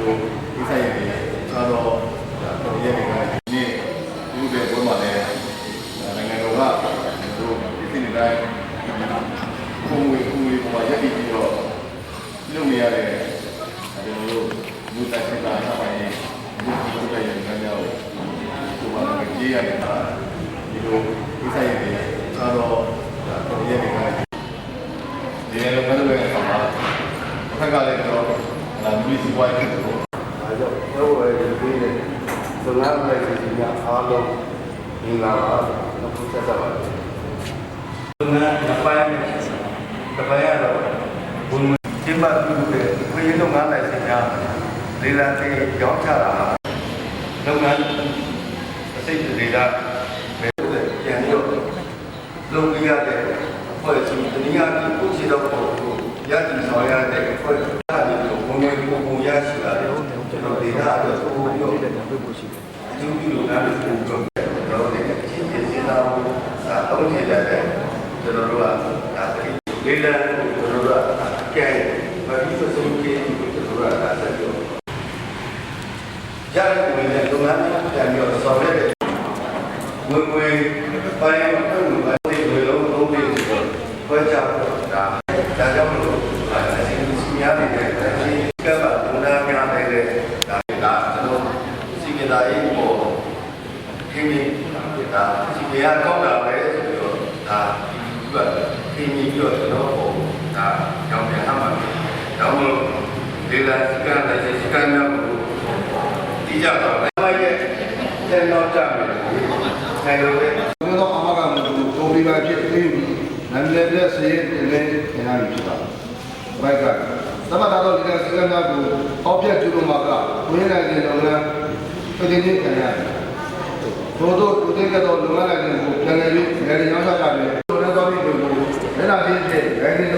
လိုဒီဆိုင်ရည်ခြားတော့တော်ရည်တွေကဒီနေ့ဒီလိုပဲဘုရားလည်းနိုင်ငံတော်ကတို့ဒီနေ့တိုင်းခုံဝေခုံဝေပေါ်မှာရပ်တည်ပြီးတော့လုပ်နေရတဲ့ကျွန်တော်တို့လူသားချင်းသားအပိုင်းဒီလိုပဲရည်မှန်းကြကိုဒီမှာလည်းကြေးရတယ်ဟာဒီလိုဒီဆိုင်ရည်ခြားတော့တော်ရည်တွေကဒီနေ့လုံးဝလုပ်ရတဲ့အခါမှာဘက်ကလည်းတော့လာမီစီပွားရေးတို့ အဲကြောင့်တော့ဝယ်ပြီးတဲ့သုနာပရိသတ်များအားလုံးဒီ လာပါတော့ဆက်ဆက်ပါသုနာနပိုင်းတပိုင်းရတော့ဘုံကျင်းပပြုတဲ့ခရီးလုပ်ငန်းလိုက်စင်များလေလာတဲ့ကြောင်းချတာလုပ်ငန်းအစိတ်ဒေတာဘယ်လိုလဲပြန်ပြီးတော့လုပ်ပြရတဲ့အဖွဲ့အစည်းတနည်းအားဖြင့်ကိုယ်စီတော့ပုံကိုရည်တည်ဆောင်ရတဲ့အဖွဲ့အစည်းအားဖြင့်ဘုံငယ်ပုံပုံရရှိလာတယ်ကျွန်တော်ဒေတာအတွက်ပုံပုံပြောတယ်ပြဖို့ရှိတယ်အကျိုးပြုလို့နားလည်ဖို့ပြောတယ်ကျွန်တော်တို့အချင်းချင်းစဉ်းစားဖို့အသုံးချရတဲ့ကျွန်တော်တို့ကဒါတတိလေလံကိုကျွန်တော်တို့ကကဲဘာလို့ဆိုဆုံးကျေးကိုကျွန်တော်တို့ကဆက်ပြောရတဲ့ ဝင်တဲ့လုပ်ငန်းပြန်ပြီးတော့ဆောင်ရွက်တဲ့ဝင်ဝင်ပိုင်းအထုံးပိုင်းတွေလုံးသုံးပြီးဆိုတော့ခွဲခြားတော့ဒါဒါကြောင့်မလို့အစီအစဉ်များနေတဲ့ဒီကပ်ပါဘုရားများနေတဲ့ဒါကကျွန်တော်စီမံသားရေးပေါ်ခင်ဗျာဒါစီမံရကောင်းတာပဲဆိုပြီးတော့ဒါဒီကခင်ဗျပြီးတော့ကျွန်တော်ဟိုဒါကြောင်ပြန်ဟမှာတော့မလို့ဒီလာစကန်တဲ့စကန်များကို ဒီကြတော့ဘာရဲ့တဲ့တော့ကြမယ်ဆိုင်လို့ပဲဘယ်တော့အမကမလို့တိုးပြီးပါဖြစ်ပြီးနာမည်တဲ့ဆေးတင်နေနေရပြီဖြစ်တာဘိုက်ကသမတာတော့ဒီကစကမ်းများကိုအောက်ပြတ်ကျူလို့မှာကဝင်းနိုင်တဲ့လုပ်ငန်းပြည်တင်ခံရတယ်ဘို့တို့တူတဲ့ကတော့လုပ်ငန်းလိုက်တဲ့ကိုပြန်လည်ပြီးငယ်ရောင်းစားရတယ်တို့လည်းတော့ဒီလိုကိုလက်လာချင်းတဲ့င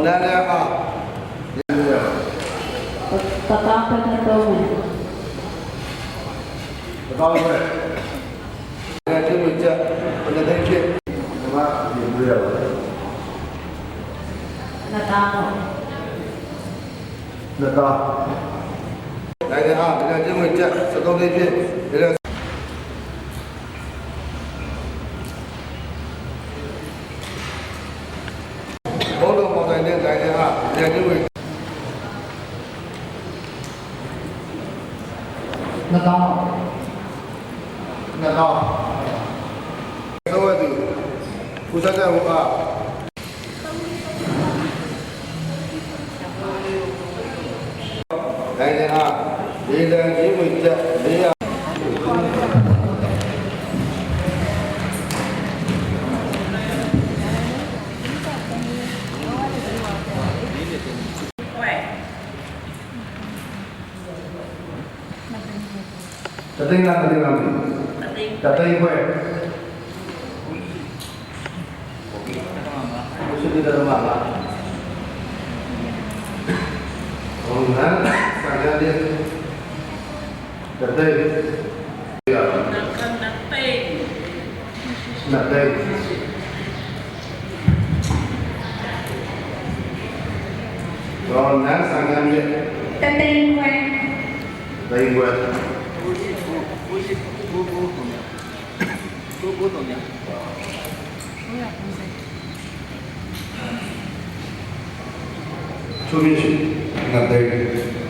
వందనాలు Được rồi. Đây đây ha, bây giờ chúng mình sẽ công lên chuyện. ജനുവരി നദാ നദാ നവതി കുസക ഉക đại gia đi mười Dating lang, dating lang. Dating po eh. Gusto kita rumama. Oh, nah, kagak dia. Dating. Ya. Dating. Sangat dia. Dating gue. Dating gue. Hoje eu vou comer. Vou comer. Olha, como é que é? Na terra.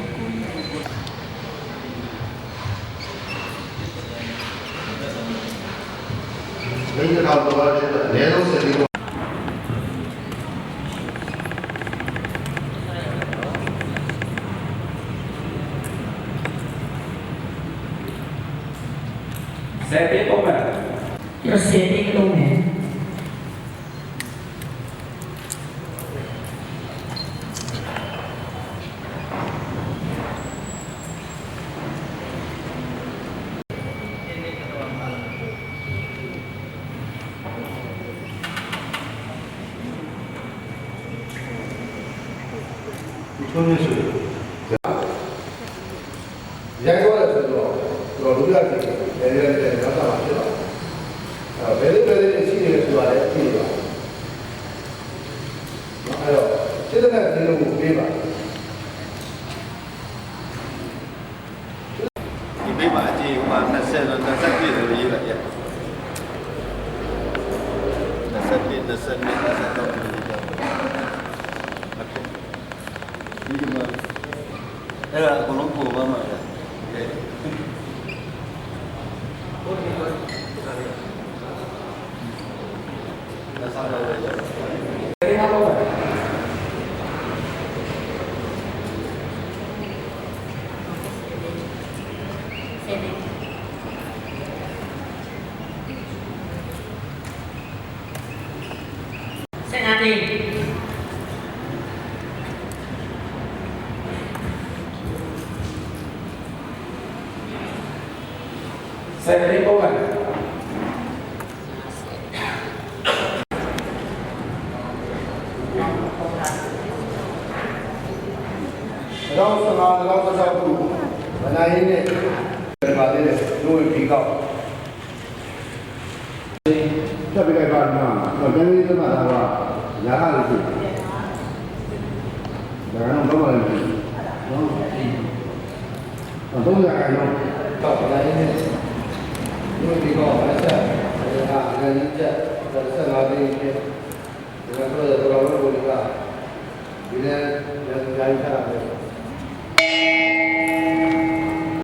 メインの担当は、レノンセリコ Sete como Procede é Deixa eu ver. စိတ်နဲ့ဒီလိုကိုပေးပါ ဒီမိမအကြီးဟိုမှာ20တော့20ပြည့်တယ်ရေးလိုက်ရ20ပြည့်20ပြည့်20တော့ဒီမှာအဲ့ဒါအကုန်လုံးပုံပါမှာ 19 Secretary Powell. Rao Sanam, Rao Sasabu, Banayi ne, Banayi ne, Noi Pika. Tabi kai baat na, Banayi ne, Banayi ne, ည်းဒီမှာလေးတို့ဝင်ပြီးကောက်ဖြတ်ပြလိုက်ပါမှာတော့တိုင်းလေးသမားကရာဟာလို့ဖြစ်တယ်ဒါကတော့ဘာမှလည်းနော်တော့ရအောင်တော့မနိုင်ရင်တို့ဒီကောက်ဆက်ဆက်ဒါကလည်းချက်ဆက်လာတယ်ဒီကတော့တော့ဘုရားဒီလည်းလည်းကြိုင်ထားတယ်